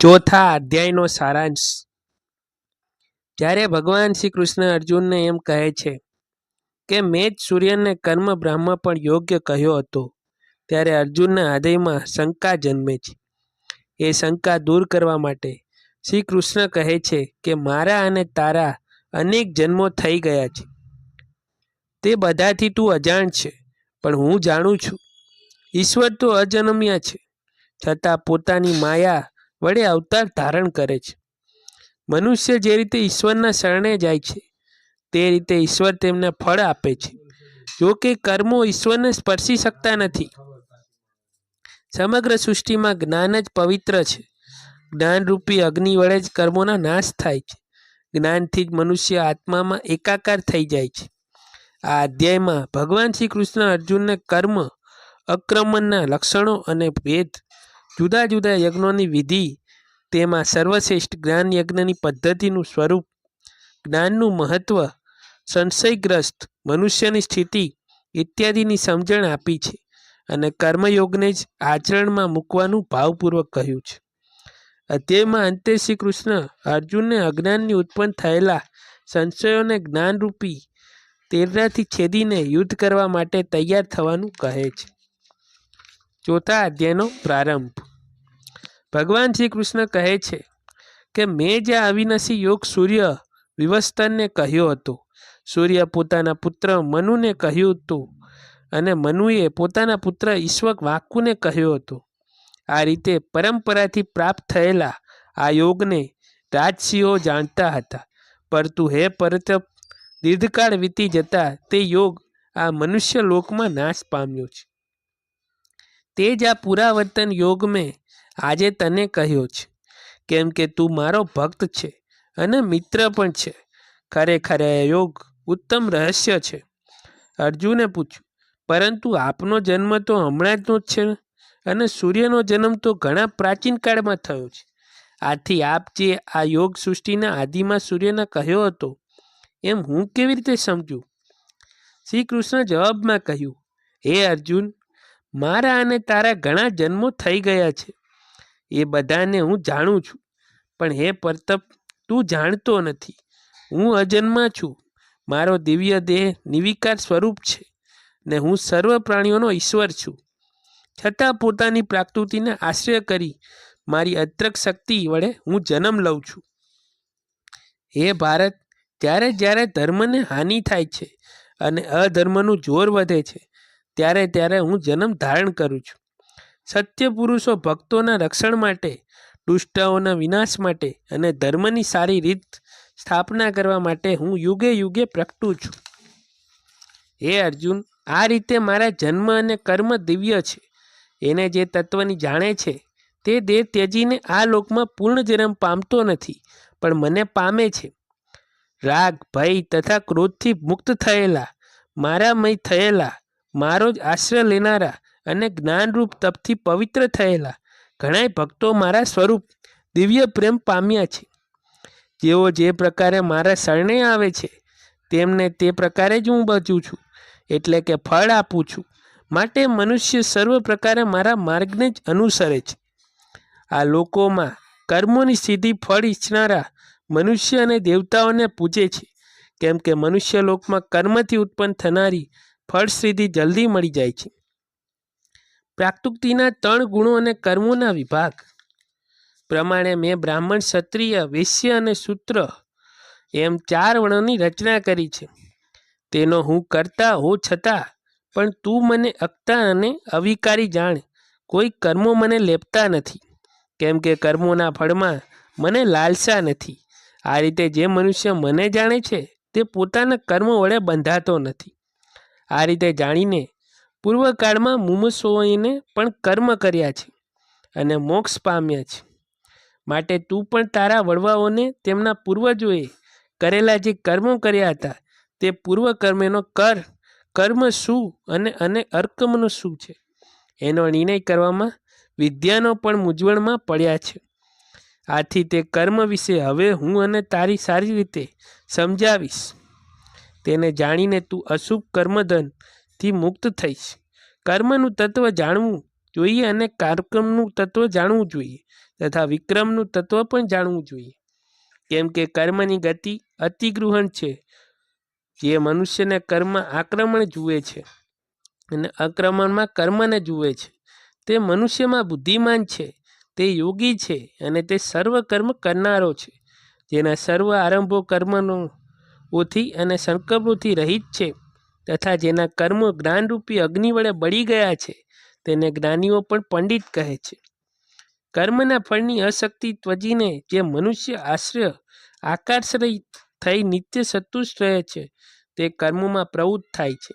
ચોથા અધ્યાયનો સારાંશ. જ્યારે ભગવાન શ્રી કૃષ્ણ અર્જુનને એમ કહે છે કે મેં જ સૂર્યને કર્મ બ્રહ્મ પણ યોગ્ય કહ્યો હતો, ત્યારે અર્જુનના હૃદયમાં શંકા જન્મે છે. એ શંકા દૂર કરવા માટે શ્રી કૃષ્ણ કહે છે કે મારા અને તારા અનેક જન્મો થઈ ગયા છે. તે બધાથી તું અજાણ છે, પણ હું જાણું છું. ઈશ્વર તો અજન્મ્યા છે. છતાં પોતાની માયા વડે અવતાર ધારણ કરે છે. મનુષ્ય જે રીતે ઈશ્વરના શરણે જાય છે, તે રીતે ઈશ્વર તેમને ફળ આપે છે. જો કે કર્મો ઈશ્વરને સ્પર્શી શકતા નથી. સમગ્ર સૃષ્ટિમાં જ્ઞાન જ પવિત્ર છે. જ્ઞાનરૂપી અગ્નિ વડે જ કર્મોના નાશ થાય છે. જ્ઞાનથી જ મનુષ્ય આત્મામાં એકાકાર થઈ જાય છે. આ અધ્યાયમાં ભગવાન શ્રી કૃષ્ણ અર્જુનને કર્મ, અક્રમણના લક્ષણો અને ભેદ જુદા જુદા યજ્ઞોની વિધિ, તેમાં સર્વશ્રેષ્ઠ જ્ઞાન યજ્ઞની પદ્ધતિનું સ્વરૂપ, જ્ઞાનનું મહત્વ, સંશયગ્રસ્ત, મનુષ્યની સ્થિતિ ઇત્યાદિની સમજણ આપી છે અને કર્મયોગને જ આચરણમાં મૂકવાનું ભાવપૂર્વક કહ્યું છે. અધ્યાયમાં અંતે શ્રી કૃષ્ણ અર્જુનને અજ્ઞાનની ઉત્પન્ન થયેલા સંશયોને જ્ઞાનરૂપી તેરડાથી છેદીને યુદ્ધ કરવા માટે તૈયાર થવાનું કહે છે. ચોથા અધ્યાયનો પ્રારંભ. ભગવાન શ્રી કૃષ્ણ કહે છે કે, મેં જે અવિનાશી યોગ સૂર્ય વિવસ્તનને કહ્યો હતો, સૂર્ય પોતાના પુત્ર મનુને કહ્યું હતું અને મનુએ પોતાના પુત્ર ઈશ્વક વાકુને કહ્યો હતો. આ રીતે પરંપરાથી પ્રાપ્ત થયેલા આ યોગને રાજસિંહો જાણતા હતા. પરંતુ હે પરત દીર્ઘકાળ વીતી જતા તે યોગ આ મનુષ્ય લોકમાં નાશ પામ્યો છે. તે જ આ પુરાવર્તન યોગ મેં આજે તને કહ્યો છે. કેમ કે તું મારો ભક્ત છે અને મિત્ર પણ છે. ખરેખર યોગ ઉત્તમ રહસ્ય છે. અર્જુને પૂછ્યું, પરંતુ આપનો જન્મ તો હમણાં જ નો જ છે અને સૂર્યનો જન્મ તો ઘણા પ્રાચીન કાળમાં થયો છે. આથી આપ જે આ યોગ સૃષ્ટિના આદિમાં સૂર્યના કહ્યો હતો, એમ હું કેવી રીતે સમજું? શ્રી કૃષ્ણ જવાબમાં કહ્યું, હે અર્જુન મારા અને તારા ઘણા જન્મો થઈ ગયા છે. એ બધાને હું જાણું છું, પણ હે પરતપ, તું જાણતો નથી. હું અજન્મા છું. મારો દિવ્ય દેહ નિવિકાર સ્વરૂપ છે ને હું સર્વ પ્રાણીઓનો ઈશ્વર છું. છતાં પોતાની પ્રાકૃતિને આશ્રય કરી મારી અદ્રક શક્તિ વડે હું જન્મ લઉં છું. હે ભારત, ત્યારે જ્યારે ધર્મને હાનિ થાય છે અને અધર્મનું જોર વધે છે ત્યારે ત્યારે હું જન્મ ધારણ કરું છું. સત્ય પુરુષો ભક્તોના રક્ષણ માટે, દુષ્ટાઓના વિનાશ માટે અને ધર્મની સારી રીત સ્થાપના કરવા માટે હું યુગે યુગે પ્રગટું છું. હે અર્જુન, આ રીતે મારા જન્મ અને કર્મ દિવ્ય છે. એને જે તત્વની જાણે છે, તે દેહ ત્યજીને આ લોકમાં પૂર્ણ જન્મ પામતો નથી, પણ મને પામે છે. રાગ, ભય તથા ક્રોધથી મુક્ત થયેલા, મારામય થયેલા મારો જ આશ્રય લેનારા અને જ્ઞાનરૂપ તપથી પવિત્ર થયેલા ઘણાય ભક્તો મારા સ્વરૂપ દિવ્ય પ્રેમ પામ્યા છે. જેઓ જે પ્રકારે મારા શરણે આવે છે, તેમને તે પ્રકારે જ હું બચું છું, એટલે કે ફળ આપું છું. માટે મનુષ્ય સર્વ પ્રકારે મારા માર્ગને જ અનુસરે છે. આ લોકોમાં કર્મોની સીધી ફળ ઈચ્છનારા મનુષ્ય અને દેવતાઓને પૂજે છે. કેમ કે મનુષ્ય લોકમાં કર્મથી ઉત્પન્ન થનારી ફળશ્રીથી જલ્દી મળી જાય છે. પ્રાકૃતિના ત્રણ ગુણો અને કર્મોના વિભાગ. પ્રમાણે મેં બ્રાહ્મણ, ક્ષત્રિય, વૈશ્ય અને સૂત્ર એમ ચાર વર્ણોની રચના કરી છે. તેનો હું કરતા હો છતાં પણ તું મને અકતા અને અવિકારી જાણ. કોઈ કર્મો મને લેપતા નથી. કેમ કે કર્મોના ફળમાં મને લાલસા નથી. આ રીતે જે મનુષ્ય મને જાણે છે તે પોતાના કર્મ વડે બંધાતો નથી. આ રીતે જાણીને પૂર્વકાળમાં મુમુસોઈને પણ કર્મ કર્યા છે અને મોક્ષ પામ્યા છે. માટે તું પણ તારા વડવાઓને તેમના પૂર્વજોએ કરેલા જે કર્મો કર્યા હતા, તે પૂર્વ કર્મેનો કર, કર્મ શું અને અને અર્કમનો શું છે? એનો નિર્ણય કરવામાં વિદ્યાનો પણ મૂંઝવણમાં પડ્યા છે. આથી તે કર્મ વિશે હવે હું અને તારી સારી રીતે સમજાવીશ. તેને જાણીને તું અશુભ કર્મધનથી મુક્ત થઈશ. કર્મનું તત્વ જાણવું જોઈએ અને કાર્યક્રમનું તત્વ જાણવું જોઈએ તથા વિક્રમનું તત્વ પણ જાણવું જોઈએ. કેમ કે કર્મની ગતિ અતિગૃહણ છે, જે મનુષ્યને કર્મ આક્રમણ જુએ છે અને આક્રમણમાં કર્મને જુએ છે. તે મનુષ્યમાં બુદ્ધિમાન છે, તે યોગી છે અને તે સર્વ કર્મ કરનારો છે, જેના સર્વ આરંભો કર્મનો ઓથી અને સંકલ્પોથી રહિત છે તથા જેના કર્મો જ્ઞાનરૂપી અગ્નિ વડે બળી ગયા છે, તેને જ્ઞાનીઓ પણ પંડિત કહે છે. કર્મના ફળની અશક્તિ ત્વજીને જે મનુષ્ય આશ્રય, આકારશ્રય થઈ નિત્ય સંતુષ્ટ રહે છે, તે કર્મમાં પ્રવૃત્ત થાય છે.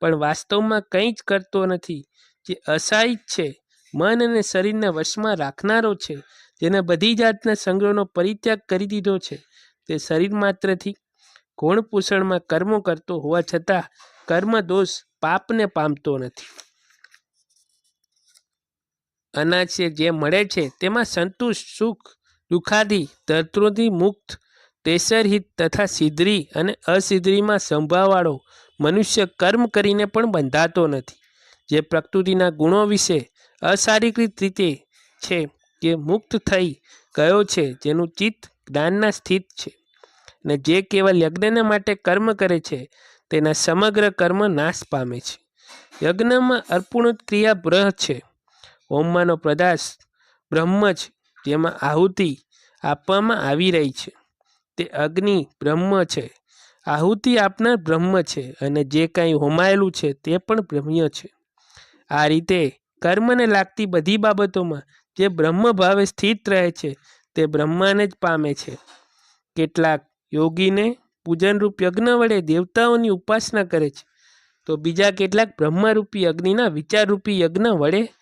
પણ વાસ્તવમાં કંઈ જ કરતો નથી, જે અસહાયિત છે, મન અને શરીરને વશમાં રાખનારો છે, જેને બધી જાતના સંગ્રહનો પરિત્યાગ કરી દીધો છે, તે શરીર માત્રથી ગુણ પોષણમાં કર્મો કરતો હોવા છતાં કર્મ દોષ પાપને પામતો નથી. અનાજ જે મળે છે, તેમાં સંતુષ્ટ, સુખ, દુઃખાદી તત્વોથી મુક્ત તેસરહિત તથા સિદ્ધરી અને અસિદ્ધરીમાં સંભાવવાળો મનુષ્ય કર્મ કરીને પણ બંધાતો નથી. જે પ્રકૃતિના ગુણો વિશે અશારીરિક રીતે છે, જે મુક્ત થઈ ગયો છે, જેનું ચિત્ત જ્ઞાનના સ્થિત છે. ને જે કેવલ યજ્ઞને માટે કર્મ કરે છે, તેના સમગ્ર કર્મ નાશ પામે છે. યજ્ઞમાં અર્પુણ ક્રિયા બ્રહ છે. હોમમાંનો પ્રદાશ બ્રહ્મ છે જેમાં આહુતિ આપવામાં આવી રહી છે. તે અગ્નિ બ્રહ્મ છે. આહુતિ આપનાર બ્રહ્મ છે અને જે કાંઈ હોમાયેલું છે તે પણ બ્રહ્મ્ય છે. આ રીતે કર્મને લાગતી બધી બાબતોમાં જે બ્રહ્મ ભાવે સ્થિત રહે છે, તે બ્રહ્માને જ પામે છે. કેટલાક યોગીને પૂજનરૂપ યજ્ઞ વડે દેવતાઓની ઉપાસના કરે છે. તો બીજા કેટલાક બ્રહ્મરૂપી અગ્નિના વિચારરૂપી યજ્ઞ વડે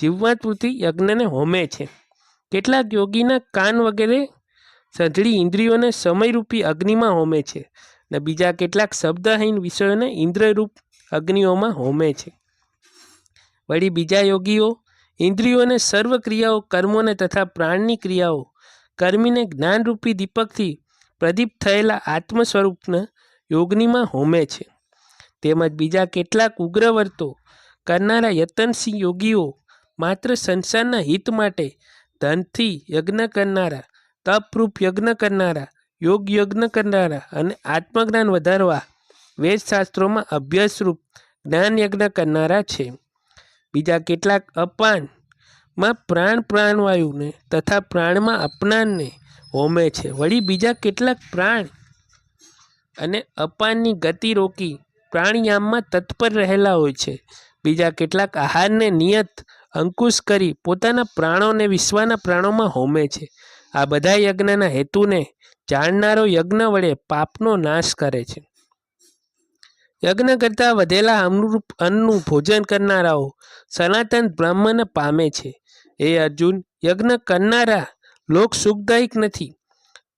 જીવવાતૃથી યજ્ઞને હોમે છે. કેટલાક યોગીના કાન વગેરે સંધળી ઇન્દ્રિયોને સમયરૂપી અગ્નિમાં હોમે છે ને બીજા કેટલાક શબ્દહીન વિષયોને ઇન્દ્રરૂપ અગ્નિઓમાં હોમે છે. વળી બીજા યોગીઓ ઇન્દ્રિયોને સર્વ ક્રિયાઓ કર્મોને તથા પ્રાણની ક્રિયાઓ કર્મીને જ્ઞાનરૂપી દીપકથી પ્રદીપ થયેલા આત્મ સ્વરૂપના યોગનીમાં હોમે છે. તેમજ બીજા કેટલાક ઉગ્રવર્તો કરનારા યતનસિંહ યોગીઓ માત્ર સંસારના હિત માટે ધનથી યજ્ઞ કરનારા, તપરૂપ યજ્ઞ કરનારા, યોગ યજ્ઞ કરનારા અને આત્મજ્ઞાન વધારવા વેદશાસ્ત્રોમાં અભ્યાસરૂપ જ્ઞાન યજ્ઞ કરનારા છે. બીજા કેટલાક અપાનમાં પ્રાણ પ્રાણવાયુને તથા પ્રાણમાં અપનાનને હોમે છે. વળી બીજા કેટલાક પ્રાણ અને અપાનની ગતિ રોકી પ્રાણાયામમાં તત્પર રહેલા હોય છે. બીજા કેટલાક આહારને નિયત અંકુશ કરી પોતાના પ્રાણોને વિશ્વના પ્રાણોમાં હોમે છે. આ બધા યજ્ઞના હેતુને જાણનારો યજ્ઞ વડે પાપનો નાશ કરે છે. યજ્ઞ કરતાં વધેલા અનુરૂપ અન્નનું ભોજન કરનારાઓ સનાતન બ્રહ્મને પામે છે. એ અર્જુન યજ્ઞ કરનારા લોક સુખદાયક નથી.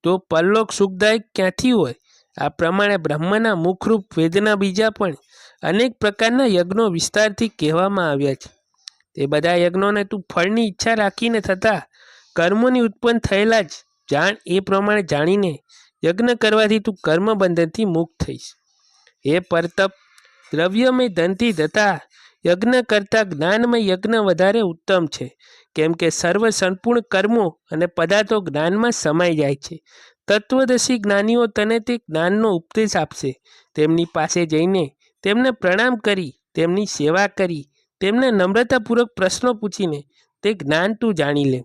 તો પરલોક સુખદાયક ક્યાંથી હોય? આ પ્રમાણે બ્રહ્મના મુખરૂપ વેદના બીજા પણ અનેક પ્રકારના યજ્ઞો વિસ્તારથી કહેવામાં આવ્યા છે. તે બધા યજ્ઞોને તું ફળની ઈચ્છા રાખીને થતા કર્મોની ઉત્પન્ન થયેલા જ જાણ એ પ્રમાણે જાણીને યજ્ઞ કરવાથી તું કર્મબંધનથી મુક્ત થઈશ. હે પરતપ, દ્રવ્યમય ધનથી થતા યજ્ઞ કરતાં જ્ઞાનમય યજ્ઞ વધારે ઉત્તમ છે. કેમ કે સર્વ સંપૂર્ણ કર્મો અને પદાર્થો જ્ઞાનમાં સમાઈ જાય છે. તત્વદર્શી જ્ઞાનીઓ તને તે જ્ઞાનનો ઉપદેશ આપશે. તેમની પાસે જઈને તેમને પ્રણામ કરી, તેમની સેવા કરી, તેમને નમ્રતાપૂર્વક પ્રશ્નો પૂછીને તે જ્ઞાન તું જાણી લે.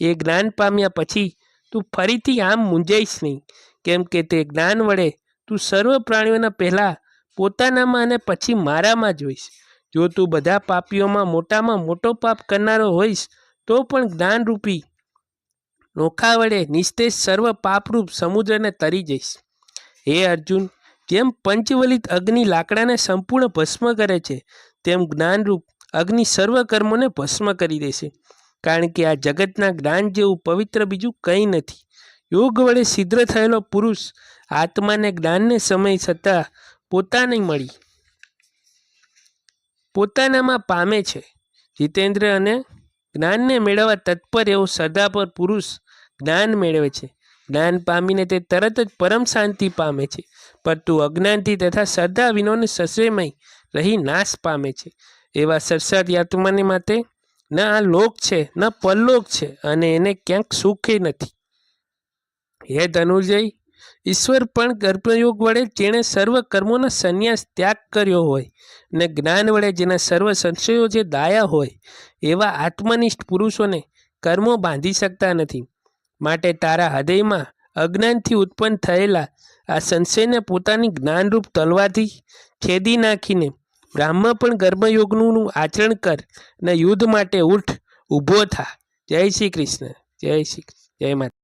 એ જ્ઞાન પામ્યા પછી તું ફરીથી આમ મૂંઝાઈશ નહીં. કેમ કે તે જ્ઞાન વડે તું સર્વ પ્રાણીઓના પહેલાં પોતાનામાં અને પછી મારામાં જોઈશ જો તું બધા પાપીઓમાં મોટામાં મોટો પાપ કરનારો હોઈશ, તો પણ જ્ઞાનરૂપી નોખા વડે નિસ્તેજ સર્વ પાપરૂપ સમુદ્રને તરી જઈશ. હે અર્જુન જેમ પંચવલિત અગ્નિ લાકડાને સંપૂર્ણ ભસ્મ કરે છે? તેમ જ્ઞાનરૂપ અગ્નિ સર્વ કર્મોને ભસ્મ કરી દેશે. કારણ કે આ જગતના જ્ઞાન જેવું પવિત્ર બીજું કંઈ નથી. યોગ વડે સિદ્ધ થયેલો પુરુષ આત્માને જ્ઞાનને સમય છતાં પોતાને મળી. પોતાનામાં પામે છે. જીતેન્દ્ર અને જ્ઞાનને મેળવવા તત્પર એવો સદાપર પુરુષ જ્ઞાન મેળવે છે. જ્ઞાન પામીને તે તરત જ પરમ શાંતિ પામે છે. પરંતુ અજ્ઞાનથી તથા શ્રદ્ધા વિનોને સસેમય રહી નાશ પામે છે. એવા સરસાદ આત્માને માટે ન આ લોક છે, ન પરલોક છે અને એને ક્યાંક સુખે નથી. હે ધનુર્જય ઈશ્વર પણ કર્મયોગ વડે જેણે સર્વ કર્મોનો સંન્યાસ ત્યાગ કર્યો હોય ને જ્ઞાન વડે જેના સર્વ સંશયો જે દાયા હોય, એવા આત્મનિષ્ઠ પુરુષોને કર્મો બાંધી શકતા નથી. માટે તારા હૃદયમાં અજ્ઞાનથી ઉત્પન્ન થયેલા આ સંશયને પોતાની જ્ઞાનરૂપ તલવાથી છેદી નાખીને બ્રાહ્મ પણ કર્મયોગનું આચરણ કર ને યુદ્ધ માટે ઉઠ, ઊભો થા. જય શ્રી કૃષ્ણ. જય શ્રી જય માતા